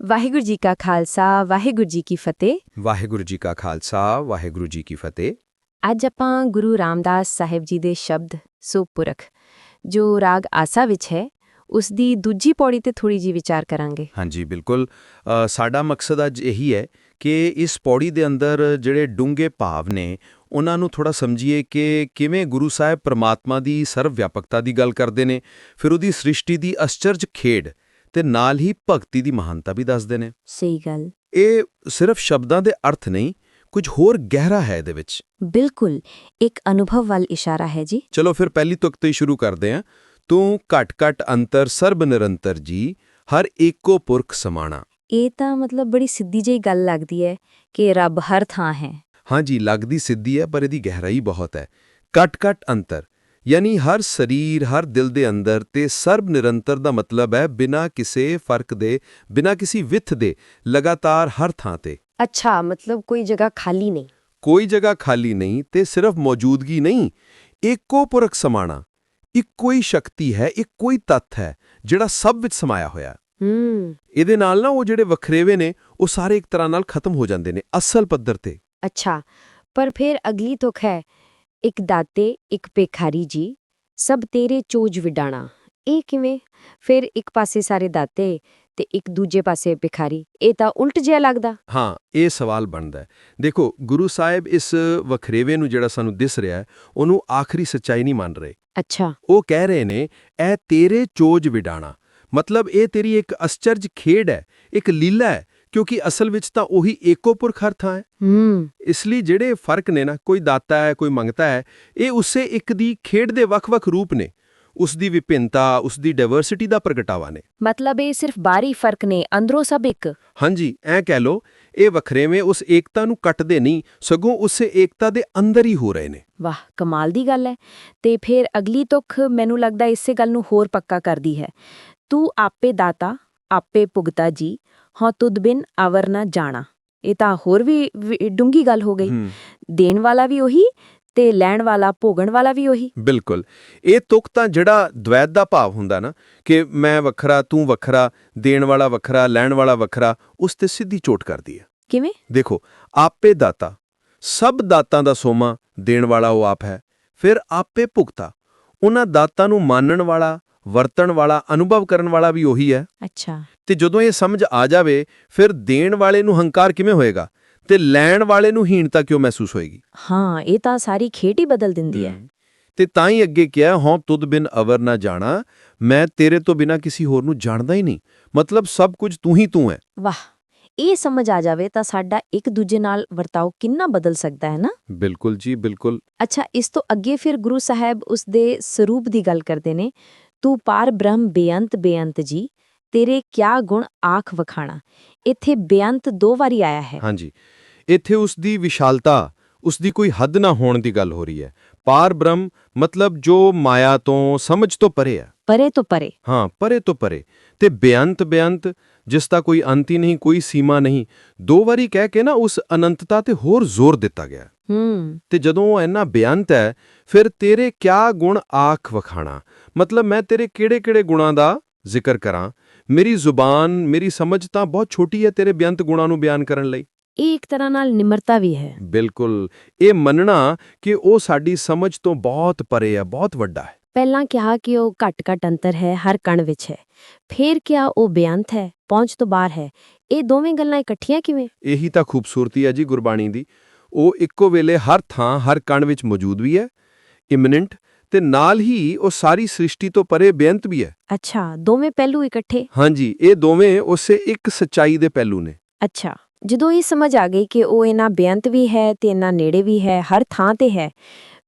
ਵਾਹਿਗੁਰੂ ਜੀ ਕਾ ਖਾਲਸਾ ਵਾਹਿਗੁਰੂ ਜੀ ਕੀ ਫਤਿਹ। ਵਾਹਿਗੁਰੂ ਜੀ ਕਾ ਖਾਲਸਾ ਵਾਹਿਗੁਰੂ ਜੀ ਕੀ ਫਤਿਹ। ਅੱਜ ਆਪਾਂ ਗੁਰੂ ਰਾਮਦਾਸ ਸਾਹਿਬ ਜੀ ਦੇ ਸ਼ਬਦ ਸੁਪੁਰਖ ਜੋ ਰਾਗ ਆਸਾ ਵਿੱਚ ਹੈ ਉਸ ਦੀ ਦੂਜੀ ਪੌੜੀ ਤੇ ਥੋੜੀ ਜੀ ਵਿਚਾਰ ਕਰਾਂਗੇ। ਹਾਂਜੀ ਬਿਲਕੁਲ। ਸਾਡਾ ਮਕਸਦ ਅੱਜ ਇਹੀ ਹੈ ਕਿ ਇਸ ਪੌੜੀ ਦੇ ਅੰਦਰ ਜਿਹੜੇ ਡੂੰਘੇ ਭਾਵ ਨੇ ਉਹਨਾਂ ਨੂੰ ਥੋੜਾ ਸਮਝੀਏ ਕਿ ਕਿਵੇਂ ਗੁਰੂ ਸਾਹਿਬ ਪ੍ਰਮਾਤਮਾ ਦੀ ਸਰਵ ਵਿਆਪਕਤਾ ਦੀ ਗੱਲ ਕਰਦੇ ਨੇ ਫਿਰ ਉਹਦੀ ਸ੍ਰਿਸ਼ਟੀ ਦੀ ਅਸਚਰਜ ਖੇਡ ਤੇ ਨਾਲ ਹੀ ਭਗਤੀ ਦੀ ਮਹਾਨਤਾ ਵੀ ਦੱਸਦੇ ਨੇ। ਸਹੀ ਗੱਲ। ਇਹ ਸਿਰਫ ਸ਼ਬਦਾਂ ਦੇ ਅਰਥ ਨਹੀਂ ਕੁਝ ਹੋਰ ਗਹਿਰਾ ਹੈ ਇਹਦੇ ਵਿੱਚ। ਬਿਲਕੁਲ ਇੱਕ ਅਨੁਭਵ ਵੱਲ ਇਸ਼ਾਰਾ ਹੈ ਜੀ। ਚਲੋ ਫਿਰ ਪਹਿਲੀ ਤੁਕ ਤੋਂ ਹੀ ਸ਼ੁਰੂ ਕਰਦੇ ਹਾਂ। ਤੂੰ ਘਟ ਘਟ ਅੰਤਰ ਸਰਬ ਨਿਰੰਤਰ ਜੀ ਹਰ ਏਕੋ ਪੁਰਖ ਸਮਾਣਾ। ਇਹ ਤਾਂ ਮਤਲਬ ਬੜੀ ਸਿੱਧੀ ਜਿਹੀ ਗੱਲ ਲੱਗਦੀ ਹੈ ਕਿ ਰੱਬ ਹਰ ਥਾਂ ਹੈ। ਹਾਂਜੀ ਲੱਗਦੀ ਸਿੱਧੀ ਹੈ ਪਰ ਇਹਦੀ ਗਹਿਰਾਈ ਬਹੁਤ ਹੈ। ਘਟ ਘਟ ਅੰਤਰ। ਯਾਨੀ ਹਰ ਸਰੀਰ ਹਰ ਦਿਲ ਦੇ ਅੰਦਰ ਤੇ ਸਰਬ ਨਿਰੰਤਰ ਦਾ ਮਤਲਬ ਹੈ ਬਿਨਾਂ ਕਿਸੇ ਫ਼ਰਕ ਦੇ ਬਿਨਾਂ ਕਿਸੇ ਵਿਥ ਦੇ ਲਗਾਤਾਰ ਹਰ ਥਾਂ ਤੇ। ਅੱਛਾ ਮਤਲਬ ਕੋਈ ਜਗ੍ਹਾ ਖਾਲੀ ਨਹੀਂ। ਕੋਈ ਜਗ੍ਹਾ ਖਾਲੀ ਨਹੀਂ ਤੇ ਸਿਰਫ ਮੌਜੂਦਗੀ ਨਹੀਂ ਏਕੋ ਪੁਰਖ ਸਮਾਣਾ ਇੱਕੋ ਹੀ ਸ਼ਕਤੀ ਹੈ ਇੱਕੋ ਹੀ ਤੱਤ ਹੈ ਜਿਹੜਾ ਸਭ ਵਿੱਚ ਸਮਾਇਆ ਹੋਇਆ। ਹੈ। ਹੂੰ। ਇਹਦੇ ਨਾਲ ਨਾ ਉਹ ਜਿਹੜੇ ਵਖਰੇਵੇ ਨੇ ਉਹ ਸਾਰੇ ਇੱਕ ਤਰ੍ਹਾਂ ਨਾਲ ਖਤਮ ਹੋ ਜਾਂਦੇ ਨੇ ਅਸਲ ਪੱਧਰ ਤੇ। ਅੱਛਾ ਪਰ ਫਿਰ ਅਗਲੀ ਤੁਕ ਹੈ ਇੱਕ ਦਾਤੇ ਇੱਕ ਭੇਖਾਰੀ ਜੀ ਸਭ ਤੇਰੇ ਚੋਜ ਵਿਡਾਣਾ। ਇਹ ਕਿਵੇਂ? ਫਿਰ ਇੱਕ ਪਾਸੇ ਸਾਰੇ ਦਾਤੇ ਤੇ ਇੱਕ ਦੂਜੇ ਪਾਸੇ ਭਿਖਾਰੀ। ਇਹ ਤਾਂ ਉਲਟ ਜਿਹਾ ਲੱਗਦਾ। ਹਾਂ ਇਹ ਸਵਾਲ ਬਣਦਾ ਹੈ। ਦੇਖੋ ਗੁਰੂ ਸਾਹਿਬ ਇਸ ਵਖਰੇਵੇ ਨੂੰ ਜਿਹੜਾ ਸਾਨੂੰ ਦਿਸ ਰਿਹਾ ਹੈ ਉਹਨੂੰ ਆਖਰੀ ਸੱਚਾਈ ਨਹੀਂ ਮੰਨ ਰਹੇ। ਅੱਛਾ। ਉਹ ਕਹਿ ਰਹੇ ਨੇ ਇਹ ਤੇਰੇ ਚੋਜ ਵਿਡਾਣਾ। ਮਤਲਬ ਇਹ ਤੇਰੀ ਇੱਕ ਅਸਚਰਜ ਖੇਡ ਹੈ ਇੱਕ ਲੀਲਾ ਹੈ। ਕਿਉਂਕਿ ਅਸਲ ਵਿੱਚ ਤਾਂ ਉਹੀ ਏਕੋ ਪੁਰਖ ਹਰ ਥਾਂ ਹੈ। ਹੂੰ। ਇਸ ਲਈ ਜਿਹੜੇ ਫ਼ਰਕ ਨੇ ਨਾ ਕੋਈ ਦਾਤਾ ਹੈ ਕੋਈ ਮੰਗਤਾ ਹੈ ਇਹ ਉਸੇ ਇੱਕ ਦੀ ਖੇਡ ਦੇ ਵੱਖ-ਵੱਖ ਰੂਪ ਨੇ। ਉਸ ਦੀ ਵਿਭਿੰਨਤਾ ਉਸ ਦੀ ਡਾਈਵਰਸਿਟੀ ਦਾ ਪ੍ਰਗਟਾਵਾ ਨੇ। ਮਤਲਬ ਇਹ ਸਿਰਫ ਬਾਹਰੀ ਫ਼ਰਕ ਨੇ ਅੰਦਰੋਂ ਸਭ ਇੱਕ। ਹਾਂਜੀ ਐ ਕਹਿ ਲੋ ਇਹ ਵਖਰੇਵੇਂ ਉਸ ਏਕਤਾ ਨੂੰ ਕੱਟਦੇ ਨਹੀਂ ਸਗੋਂ ਉਸੇ ਏਕਤਾ ਦੇ ਅੰਦਰ ਹੀ ਹੋ ਰਹੇ ਨੇ। ਵਾਹ ਕਮਾਲ ਦੀ ਗੱਲ ਹੈ। ਤੇ ਫਿਰ ਅਗਲੀ ਤੁਕ ਮੈਨੂੰ ਲੱਗਦਾ ਇਸੇ ਗੱਲ ਨੂੰ ਹੋਰ ਪੱਕਾ ਕਰਦੀ ਹੈ। ਤੂੰ ਆਪੇ ਦਾਤਾ ਆਪੇ ਭੁਗਤਾ ਜੀ ਹਾਂ ਤੁਧ ਬਿਨ ਅਵਰ ਨਾ ਜਾਣਾ। ਇਹ ਤਾਂ ਹੋਰ ਵੀ ਡੂੰਗੀ ਗੱਲ ਹੋ ਗਈ। ਦੇਣ ਵਾਲਾ ਵੀ ਉਹੀ ਤੇ ਲੈਣ ਵਾਲਾ ਭੋਗਣ ਵਾਲਾ ਵੀ ਉਹੀ। ਬਿਲਕੁਲ। ਇਹ ਤੁਕ ਤਾਂ ਜਿਹੜਾ ਦ્વੈਤ ਦਾ ਭਾਵ ਹੁੰਦਾ ਨਾ ਕਿ ਮੈਂ ਵੱਖਰਾ ਤੂੰ ਵੱਖਰਾ ਦੇਣ ਵਾਲਾ ਵੱਖਰਾ ਲੈਣ ਵਾਲਾ ਵੱਖਰਾ ਉਸ ਤੇ ਸਿੱਧੀ ਚੋਟ ਕਰਦੀ ਹੈ ਕਿਵੇਂ? ਦੇਖੋ ਆਪੇ ਦਾਤਾ ਸਭ ਦਾਤਾਂ ਦਾ ਸੋਮਾ ਦੇਣ ਵਾਲਾ ਉਹ ਆਪ ਹੈ ਫਿਰ ਆਪੇ ਭੁਗਤਾ। ਉਹਨਾਂ ਦਾਤਾਂ ਨੂੰ ਮੰਨਣ ਵਾਲਾ ਵਰਤਣ ਵਾਲਾ ਅਨੁਭਵ ਕਰਨ ਵਾਲਾ ਵੀ ਉਹੀ ਹੈ। ਅੱਛਾ। ਤੇ ਜਦੋਂ ਇਹ ਸਮਝ ਆ ਜਾਵੇ ਫਿਰ ਦੇਣ ਵਾਲੇ ਨੂੰ ਹੰਕਾਰ ਕਿਵੇਂ ਹੋਏਗਾ? ਤੇ ਲੈਣ ਵਾਲੇ ਨੂੰ ਹੀਣਤਾ ਕਿਉਂ ਮਹਿਸੂਸ ਹੋਏਗੀ? ਹਾਂ ਇਹ ਤਾਂ ਸਾਰੀ ਖੇਡ ਹੀ ਬਦਲ ਦਿੰਦੀ ਹੈ। ਤੇ ਤਾਂ ਹੀ ਅੱਗੇ ਕਿਹਾ ਹਉ ਤੁਧ ਬਿਨ ਅਵਰ ਨਾ ਜਾਣਾ। ਮੈਂ ਤੇਰੇ ਤੋਂ ਬਿਨਾ ਕਿਸੇ ਹੋਰ ਨੂੰ ਜਾਣਦਾ ਹੀ ਨਹੀਂ। ਮਤਲਬ ਸਭ ਕੁਝ ਤੂੰ ਹੀ ਤੂੰ ਹੈ। ਵਾਹ ਇਹ ਸਮਝ ਆ ਜਾਵੇ ਤਾਂ ਸਾਡਾ ਇੱਕ ਦੂਜੇ ਨਾਲ ਵਰਤਾਓ ਕਿੰਨਾ ਬਦਲ ਸਕਦਾ ਹੈ ਨਾ? ਬਿਲਕੁਲ ਜੀ ਬਿਲਕੁਲ। ਅੱਛਾ ਇਸ ਤੋਂ ਅੱਗੇ ਫਿਰ ਗੁਰੂ ਸਾਹਿਬ ਉਸ ਦੇ ਸਰੂਪ ਦੀ ਗੱਲ ਕਰਦੇ ਨੇ। ਤੂੰ ਪਾਰ ਬ੍ਰਹਮ ਬੇਅੰਤ ਬੇਅੰਤ ਜੀ ਤੇਰੇ ਕਿਆ ਗੁਣ ਆਖ ਵਖਾਣਾ। ਇੱਥੇ ਬੇਅੰਤ ਦੋ ਵਾਰੀ ਆਇਆ ਹੈ। ਹਾਂਜੀ। ਇੱਥੇ ਉਸ ਦੀ ਵਿਸ਼ਾਲਤਾ ਉਸ ਦੀ ਕੋਈ ਹੱਦ ਨਾ ਹੋਣ ਦੀ ਗੱਲ ਹੋ ਰਹੀ ਹੈ। ਪਾਰ ਬ੍ਰਹਮ ਮਤਲਬ ਜੋ ਮਾਇਆ ਤੋਂ ਸਮਝ ਤੋਂ ਪਰੇ ਹੈ। ਪਰੇ ਤੋਂ ਪਰੇ। ਹਾਂ ਪਰੇ ਤੋਂ ਪਰੇ। ਤੇ ਬੇਅੰਤ ਬੇਅੰਤ ਜਿਸ ਦਾ ਕੋਈ ਅੰਤ ਹੀ ਨਹੀਂ ਕੋਈ ਸੀਮਾ ਨਹੀਂ। ਦੋ ਵਾਰੀ ਕਹਿ ਕੇ ਨਾ ਉਸ ਅਨੰਤਤਾ ਤੇ ਹੋਰ ਜ਼ੋਰ ਦਿੱਤਾ ਗਿਆ। ਹੂੰ। ਤੇ ਜਦੋਂ ਉਹ ਇੰਨਾ ਬੇਅੰਤ ਹੈ ਫਿਰ ਤੇਰੇ ਕਿਆ ਗੁਣ ਆਖ ਵਖਾਣਾ? ਮਤਲਬ ਮੈਂ ਤੇਰੇ ਕਿਹੜੇ-ਕਿਹੜੇ ਗੁਣਾਂ ਦਾ ਜ਼ਿਕਰ ਕਰਾਂ? ਮੇਰੀ ਜ਼ੁਬਾਨ ਮੇਰੀ ਸਮਝ ਤਾਂ ਬਹੁਤ ਛੋਟੀ ਹੈ ਤੇਰੇ ਬੇਅੰਤ ਗੁਣਾਂ ਨੂੰ ਬਿਆਨ ਕਰਨ ਲਈ। ਇਹ ਇੱਕ ਤਰ੍ਹਾਂ ਨਾਲ ਨਿਮਰਤਾ ਵੀ ਹੈ। ਬਿਲਕੁਲ। ਇਹ ਮੰਨਣਾ ਕਿ ਉਹ ਸਾਡੀ ਸਮਝ ਤੋਂ ਬਹੁਤ ਪਰੇ ਹੈ ਬਹੁਤ ਵੱਡਾ ਹੈ। ਪਹਿਲਾਂ ਕਿਹਾ ਕਿ ਉਹ ਘੱਟ ਘੱਟ ਅੰਤਰ ਹੈ ਹਰ ਕਣ ਵਿੱਚ ਹੈ। ਫਿਰ ਕਿਹਾ ਉਹ ਬੇਅੰਤ ਹੈ ਪਹੁੰਚ ਤੋਂ ਬਾਹਰ ਹੈ। ਇਹ ਦੋਵੇਂ ਗੱਲਾਂ ਇਕੱਠੀਆਂ ਕਿਵੇਂ? ਇਹੀ ਤਾਂ ਖੂਬਸੂਰਤੀ ਹੈ ਜੀ ਗੁਰਬਾਣੀ ਦੀ। ਉਹ ਇੱਕੋ ਵੇਲੇ ਹਰ ਥਾਂ ਹਰ ਕਣ ਵਿੱਚ ਮੌਜੂਦ ਵੀ ਹੈ ਇਮਨੈਂਟ ਤੇ ਨਾਲ ਹੀ ਉਹ ਸਾਰੀ ਸ੍ਰਿਸ਼ਟੀ ਤੋਂ ਪਰੇ ਬੇਅੰਤ ਵੀ ਹੈ। ਅੱਛਾ ਦੋਵੇਂ ਪਹਿਲੂ ਇਕੱਠੇ? ਹਾਂਜੀ ਇਹ ਦੋਵੇਂ ਉਸੇ ਇੱਕ ਸਚਾਈ ਦੇ ਪਹਿਲੂ ਨੇ। ਅੱਛਾ ਜਦੋਂ ਇਹ ਸਮਝ ਆ ਗਈ ਕਿ ਉਹ ਇਹਨਾਂ ਬੇਅੰਤ ਵੀ ਹੈ ਤੇ ਇਹਨਾਂ ਨੇੜੇ ਵੀ ਹੈ ਹਰ ਥਾਂ ਤੇ ਹੈ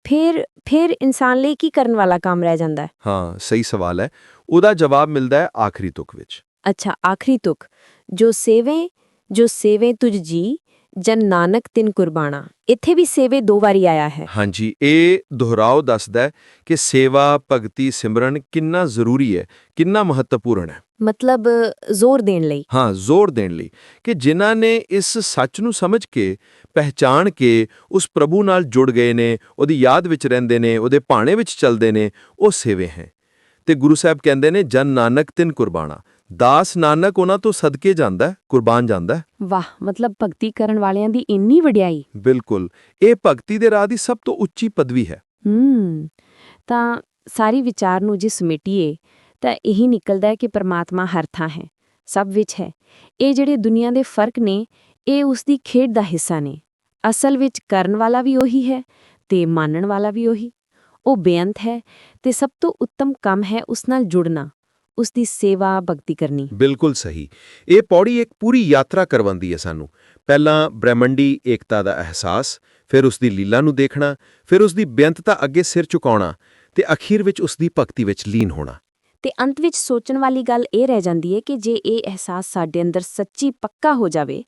ਫਿਰ ਫਿਰ ਇਨਸਾਨ ਲਈ ਕੀ ਕਰਨ ਵਾਲਾ ਕੰਮ ਰਹਿ ਜਾਂਦਾ ਹੈ? ਹਾਂ ਸਹੀ ਸਵਾਲ ਹੈ। ਉਹਦਾ ਜਵਾਬ ਮਿਲਦਾ ਹੈ ਆਖਰੀ ਤੁਕ ਵਿੱਚ। ਅੱਛਾ ਆਖਰੀ ਤੁਕ। ਜੋ ਸੇਵੇ ਜੋ ਸੇਵੇ ਤੁਝ ਜੀ ਜਨ ਨਾਨਕ ਤਿਨ ਕੁਰਬਾਨਾ। ਇੱਥੇ ਵੀ ਸੇਵੇ ਦੋ ਵਾਰੀ ਆਇਆ ਹੈ। ਹਾਂਜੀ ਇਹ ਦੁਹਰਾਓ ਦੱਸਦਾ ਹੈ ਕਿ ਸੇਵਾ ਭਗਤੀ ਸਿਮਰਨ ਕਿੰਨਾ ਜ਼ਰੂਰੀ ਹੈ ਕਿੰਨਾ ਮਹੱਤਵਪੂਰਨ ਹੈ। ਮਤਲਬ ਜ਼ੋਰ ਦੇਣ ਲਈ। ਹਾਂ ਜ਼ੋਰ ਦੇਣ ਲਈ ਕਿ ਜਿਨ੍ਹਾਂ ਨੇ ਇਸ ਸੱਚ ਨੂੰ ਸਮਝ ਕੇ ਪਹਿਚਾਣ ਕੇ ਉਸ ਪ੍ਰਭੂ ਨਾਲ ਜੁੜ ਗਏ ਨੇ ਉਹਦੀ ਯਾਦ ਵਿੱਚ ਰਹਿੰਦੇ ਨੇ ਉਹਦੇ ਭਾਣੇ ਵਿੱਚ ਚੱਲਦੇ ਨੇ ਉਹ ਸੇਵੇ ਹੈ। ਤੇ ਗੁਰੂ ਸਾਹਿਬ ਕਹਿੰਦੇ ਨੇ ਜਨ ਨਾਨਕ ਤਿਨ ਕੁਰਬਾਨਾ। ਦਾਸ ਨਾਨਕ ਉਹਨਾਂ ਤੋਂ ਸਦਕੇ ਜਾਂਦਾ ਕੁਰਬਾਨ ਜਾਂਦਾ। ਵਾਹ ਮਤਲਬ ਭਗਤੀ ਕਰਨ ਵਾਲਿਆਂ ਦੀ ਇੰਨੀ ਵਡਿਆਈ। ਬਿਲਕੁਲ ਇਹ ਭਗਤੀ ਦੇ ਰਾਹ ਦੀ ਸਭ ਤੋਂ ਉੱਚੀ ਪਦਵੀ ਹੈ। ਹੂੰ ਤਾਂ ਸਾਰੀ ਵਿਚਾਰ ਨੂੰ ਜੇ ਸਮੇਟੀਏ ਤਾਂ ਇਹੀ ਨਿਕਲਦਾ ਹੈ ਕਿ ਪਰਮਾਤਮਾ ਹਰ ਥਾਂ ਹੈ ਸਭ ਵਿੱਚ ਹੈ। ਇਹ ਜਿਹੜੇ ਦੁਨੀਆ ਦੇ ਫ਼ਰਕ ਨੇ ਇਹ ਉਸ ਦੀ ਖੇਡ ਦਾ ਹਿੱਸਾ ਨੇ। ਅਸਲ ਵਿੱਚ ਕਰਨ ਵਾਲਾ ਵੀ ਉਹੀ ਹੈ ਤੇ ਮੰਨਣ ਵਾਲਾ ਵੀ ਉਹੀ। ਉਹ ਬੇਅੰਤ ਹੈ ਤੇ ਸਭ ਤੋਂ ਉੱਤਮ ਕੰਮ ਹੈ ਉਸ ਨਾਲ ਜੁੜਨਾ। ਉਸ ਦੀ ਸੇਵਾ ਭਗਤੀ ਕਰਨੀ। ਬਿਲਕੁਲ ਸਹੀ। ਇਹ ਪੌੜੀ ਇੱਕ ਪੂਰੀ ਯਾਤਰਾ ਕਰਵਾਉਂਦੀ ਹੈ ਸਾਨੂੰ। ਪਹਿਲਾਂ ਬ੍ਰਹਮੰਡੀ ਏਕਤਾ ਦਾ ਅਹਿਸਾਸ, ਫਿਰ ਉਸ ਦੀ ਲੀਲਾ ਨੂੰ ਦੇਖਣਾ, ਫਿਰ ਉਸ ਦੀ ਬੇਅੰਤਤਾ ਅੱਗੇ ਸਿਰ ਝੁਕਾਉਣਾ ਤੇ ਅਖੀਰ ਵਿੱਚ ਉਸ ਦੀ ਭਗਤੀ ਵਿੱਚ ਲੀਨ ਹੋਣਾ। ਤੇ ਅੰਤ ਵਿੱਚ ਸੋਚਣ ਵਾਲੀ ਗੱਲ ਇਹ ਰਹਿ ਜਾਂਦੀ ਹੈ ਕਿ ਜੇ ਇਹ ਅਹਿਸਾਸ ਸਾਡੇ ਅੰਦਰ ਸੱਚੀ ਪੱਕਾ ਹੋ ਜਾਵੇ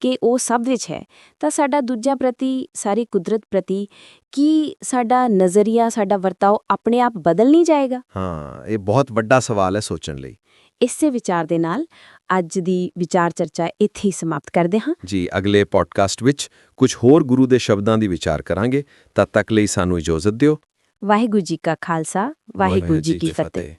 ਕਿ ਉਹ ਸਭ ਵਿੱਚ ਹੈ ਤਾਂ ਸਾਡਾ ਦੂਜਿਆਂ ਪ੍ਰਤੀ ਸਾਰੀ ਕੁਦਰਤ ਪ੍ਰਤੀ ਕੀ ਸਾਡਾ ਨਜ਼ਰੀਆ ਸਾਡਾ ਵਰਤਾਓ ਆਪਣੇ ਆਪ ਬਦਲ ਨਹੀਂ ਜਾਏਗਾ? ਹਾਂ ਇਹ ਬਹੁਤ ਵੱਡਾ ਸਵਾਲ ਹੈ ਸੋਚਣ ਲਈ। ਇਸੇ ਵਿਚਾਰ ਦੇ ਨਾਲ ਅੱਜ ਦੀ ਵਿਚਾਰ ਚਰਚਾ ਇੱਥੇ ਹੀ ਸਮਾਪਤ ਕਰਦੇ ਹਾਂ। ਜੀ ਅਗਲੇ ਪੋਡਕਾਸਟ ਵਿੱਚ ਕੁਝ ਹੋਰ ਗੁਰੂ ਦੇ ਸ਼ਬਦਾਂ ਦੀ ਵਿਚਾਰ ਕਰਾਂਗੇ। ਤਦ ਤੱਕ ਲਈ ਸਾਨੂੰ ਇਜਾਜ਼ਤ ਦਿਓ। ਵਾਹਿਗੁਰੂ ਜੀ ਕਾ ਖਾਲਸਾ ਵਾਹਿਗੁਰੂ ਜੀ ਕੀ ਫਤਿਹ।